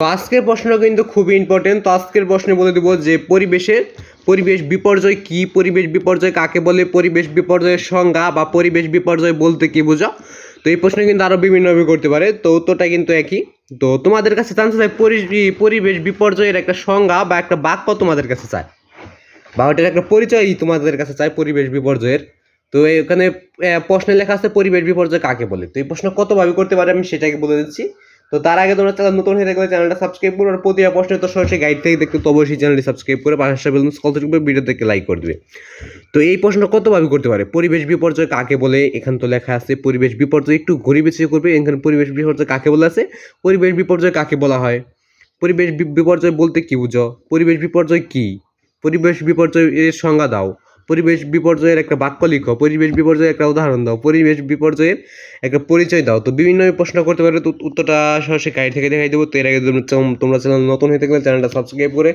তো আজকের প্রশ্নটা কিন্তু খুবই ইম্পর্টেন্ট তো আজকের প্রশ্নে বলে দেবো যে পরিবেশের পরিবেশ বিপর্যয় কি? পরিবেশ বিপর্যয় কাকে বলে? পরিবেশ বিপর্যয়ের সংজ্ঞা বা পরিবেশ বিপর্যয় বলতে কি বোঝো? তো এই প্রশ্ন কিন্তু আরও বিভিন্নভাবে করতে পারে। তো উত্তরটা কিন্তু একই। তো তোমাদের কাছে জানতে চাই পরিবেশ বিপর্যয়ের একটা সংজ্ঞা বা একটা বাক্য তোমাদের কাছে চায় বা ওটার একটা পরিচয় তোমাদের কাছে চায় পরিবেশ বিপর্যয়ের। তো এখানে প্রশ্নে লেখা আছে পরিবেশ বিপর্যয় কাকে বলে? তো এই প্রশ্ন কতভাবে করতে পারে আমি সেটাকে বলে দিচ্ছি। তো তার আগে তোমরা চ্যানেল নতুন হয়ে থাকলে চ্যানেলটা সাবস্ক্রাইব করো, আর প্রতিটা প্রশ্নের তো সরাসরি গাইড থেকে দেখতে তো অবশ্যই চ্যানেলটি সাবস্ক্রাইব করে পাশে বেলুন স্কল থেকে ভিডিও থেকে লাইক করে দেবে। তো এই প্রশ্ন কতভাবে করতে পারে? পরিবেশ বিপর্যয় কাকে বলে? এখানে তো লেখা আছে, পরিবেশ বিপর্যয় একটু ঘুরি বেশি করবে, এখানে পরিবেশ বিপর্যয় কাকে বলে আছে? পরিবেশ বিপর্যয় কাকে বলা হয়? পরিবেশ বিপর্যয় বলতে কি বুঝো? পরিবেশ বিপর্যয় কি? পরিবেশ বিপর্যয় এর সংজ্ঞা দাও। পরিবেশ বিপর্যয়ের একটা বাক্য লিখো, পরিবেশ বিপর্যয়ের একটা উদাহরণ দাও, পরিবেশ বিপর্যয়ের একটা পরিচয় দাও। তো বিভিন্ন প্রশ্ন করতে পারলে তো উত্তরটা সরাসরি গাইড থেকে দেখাই দেবো। তো এর আগে তোমরা চ্যানেল- নতুন হয়ে থাকলে চ্যানেলটা সাবস্ক্রাইব করে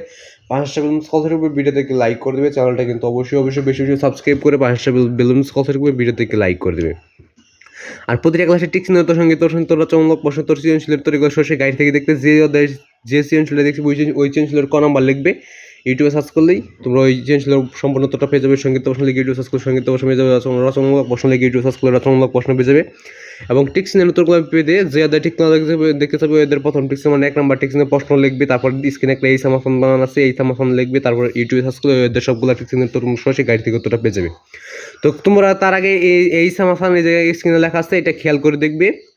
পাঁচটা বেলুন স্কলসের উপর ভিডিও থেকে লাইক করে দেবে। চ্যানেলটা কিন্তু অবশ্যই অবশ্যই বেশি বেশি সাবস্ক্রাইব করে পাঁচটা বেলুন স্কলসের উপর ভিডিও থেকে লাইক করে দেবে। আর প্রতিটা ক্লাসে নিয়ে তোর সঙ্গে তোর সঙ্গে তোরা চমলক প্রশ্ন, তোর সৃজনশীলের এগুলো সরাসরি গাইড থেকে দেখতে, যে ওদের যে সৃজনশীলে দেখছি, ওই সৃজনশীলের ক নাম্বার লিখবে। ইউটিউবে সার্চ করলেই তোমরা ওই সৃজনশীলের সম্পূর্ণ তোরটা পেয়ে যাবে সংগীত প্রশ্ন লিখে ইউটিউব সার্চ করে সংগীত প্রশ্ন পেয়ে যাবে, রচনা- রচনামূলক প্রশ্ন লিখে ইউটিউব সার্চ করে রচনামূলক প্রশ্ন পেয়ে যাবে। এবং টিক্স নিয়ে উত্তরগুলো পেয়ে দিয়ে যে ওদের ঠিক না দেখতে চাবে ওদের প্রথম টিক্স মানে এক নাম্বার টিক্স নিয়ে প্রশ্ন লিখবে, তারপর স্ক্রিনে একটা এই সামাফোন বানানো আছে, এই সামাফোন লিখবে, তারপর ইউটিউবে সার্চ করে ওদের সবগুলো টিক্স নিয়ে তোর সরাসরি গাইড থেকে উত্তরটা পেয়ে যাবে। তো তোমরা তার আগে এই এই সামাফান এই জায়গায় স্ক্রিনে লেখা আছে, এটা খেয়াল করে দেখবে।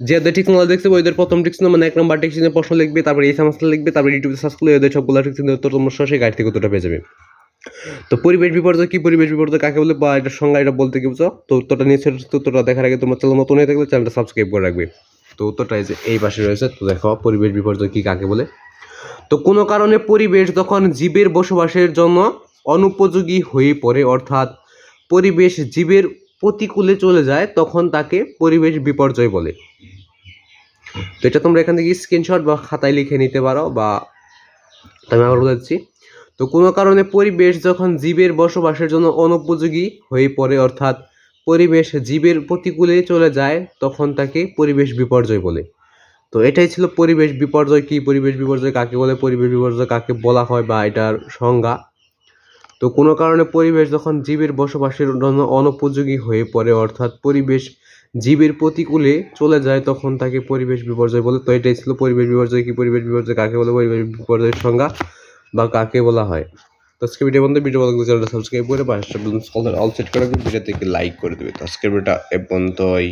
যে ওদের ঠিক নলেজ দেখছে ওদের প্রথম টিক্স মানে এক নম্বর টিক্স প্রশ্ন লিখবে, তারপর এই সামাসটা লিখবে, তারপর ইউটিউবে সার্চ করলে ওদের সবগুলো টিক্স তো তোমরা সরাসরি গাইড থেকে উত্তরটা পেয়ে যাবে। তো পরিবেশ বিপর্যয় কি পরিবেশ বিপর্যয়, কাকে বলে, বা এটার সংজ্ঞা এটা বলতে কি বুঝো তো উত্তরটা নিয়ে উত্তরটা দেখার আগে তোমার চ্যানেল নতুন হয়ে থাকলে চ্যানেলটা সাবস্ক্রাইব করে রাখবে। তো উত্তরটা এই যে, এই পাশে রয়েছে, তো দেখো, পরিবেশ বিপর্যয় কি কাকে বলে? তো কোনো কারণে পরিবেশ যখন জীবের বসবাসের জন্য অনুপযোগী হয়ে পড়ে, অর্থাৎ পরিবেশ জীবের প্রতিকূলে চলে যায়, তখন তাকে পরিবেশ বিপর্যয় বলে। তো এটা তোমরা এখান থেকে স্ক্রিনশট বা খাতায় লিখে নিতে পারো বা আমি আবার বলে দিচ্ছি। তো কোনো কারণে পরিবেশ যখন জীবের বসবাসের জন্য অনুপযোগী হয়ে পড়ে, অর্থাৎ পরিবেশ জীবের প্রতিকূলে চলে যায়, তখন তাকে পরিবেশ বিপর্যয় বলে। তো এটাই ছিল পরিবেশ বিপর্যয় কি? পরিবেশ বিপর্যয় কাকে বলে? পরিবেশ বিপর্যয় কাকে বলা হয় বা এটার সংজ্ঞা? তো কোনো কারণে পরিবেশ যখন জীবের বসবাসের জন্য অনুপযোগী হয়ে পড়ে, অর্থাৎ পরিবেশ জীবের প্রতিকূলে চলে যায়, তখন তাকে পরিবেশ বিপর্যয় বলে। তো এটাই ছিল পরিবেশ বিপর্যয়। কি পরিবেশ বিপর্যয়? কাকে বলে পরিবেশ বিপর্যয়ের সংজ্ঞা? বা কাকে বলা হয়? তো আজকে ভিডিও বন্ধু, ভিডিও লাগলে চ্যানেলটা সাবস্ক্রাইব করে পাঁচটা অল সেট করে ভিডিও থেকে লাইক করে দেবে। তো আজকের ভিডিওটা এ পর্যন্তই।